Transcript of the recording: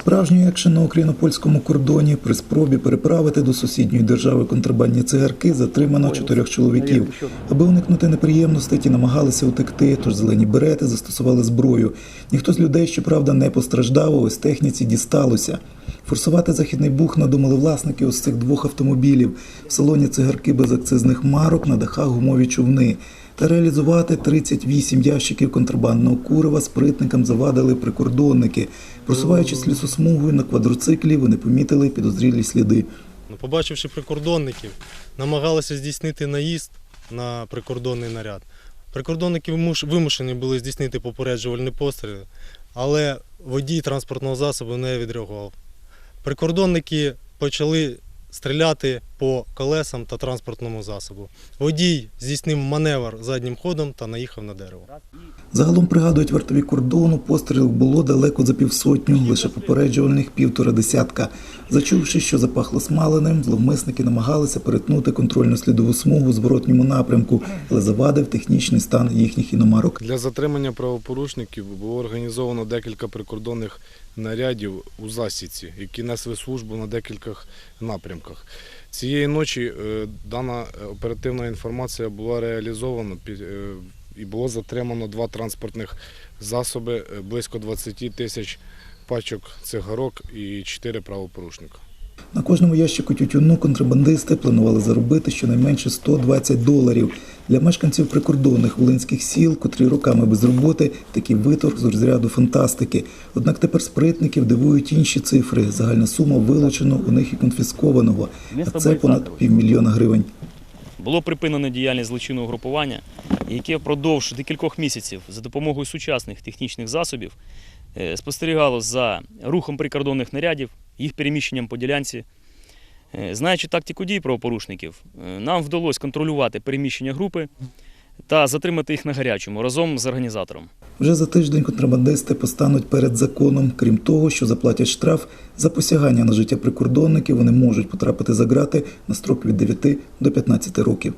Справжній екшен на україно-польському кордоні при спробі переправити до сусідньої держави контрабандні цигарки затримано чотирьох чоловіків. Аби уникнути неприємностей, ті намагалися утекти, тож зелені берети застосували зброю. Ніхто з людей, щоправда, не постраждав, ось техніці дісталося. Форсувати західний бух надумали власники ось цих двох автомобілів. В салоні цигарки без акцизних марок, на дахах гумові човни. Та реалізувати 38 ящиків контрабандного курива спритникам завадили прикордонники. Просуваючись лісосмугою на квадроциклі, вони помітили підозрілі сліди. Ну, Побачивши прикордонників, намагалися здійснити наїзд на прикордонний наряд. Прикордонники вимушені були здійснити попереджувальні постріли, але водій транспортного засобу не відреагував. Прикордонники почали стріляти по колесам та транспортному засобу. Водій здійснив маневр заднім ходом та наїхав на дерево. Загалом пригадують вартові кордону, пострілів було далеко за півсотню, лише попереджувальних півтора десятка. Зачувши, що запахло смаленим, зловмисники намагалися перетнути контрольно-слідову смугу в зворотньому напрямку, але завадив технічний стан їхніх іномарок. Для затримання правопорушників було організовано декілька прикордонних нарядів у засіці, які несли службу на декількох напрямках. Цієї ночі е, дана оперативна інформація була реалізована е, і було затримано два транспортних засоби, е, близько 20 тисяч пачок цигарок і 4 правопорушника. На кожному ящику тютюну контрабандисти планували заробити щонайменше 120 доларів. Для мешканців прикордонних волинських сіл, котрі роками без роботи, такий виторг з розряду фантастики. Однак тепер спритників дивують інші цифри. Загальна сума вилучено у них і конфіскованого. А це понад півмільйона гривень. Було припинено діяльність злочинного групування, яке впродовж декількох місяців за допомогою сучасних технічних засобів е, спостерігало за рухом прикордонних нарядів, їх переміщенням по ділянці. Е, Знаючи тактику дій правопорушників, е, нам вдалося контролювати переміщення групи та затримати їх на гарячому разом з організатором. Вже за тиждень контрабандисти постануть перед законом. Крім того, що заплатять штраф за посягання на життя прикордонників, вони можуть потрапити за ґрати на строк від 9 до 15 років.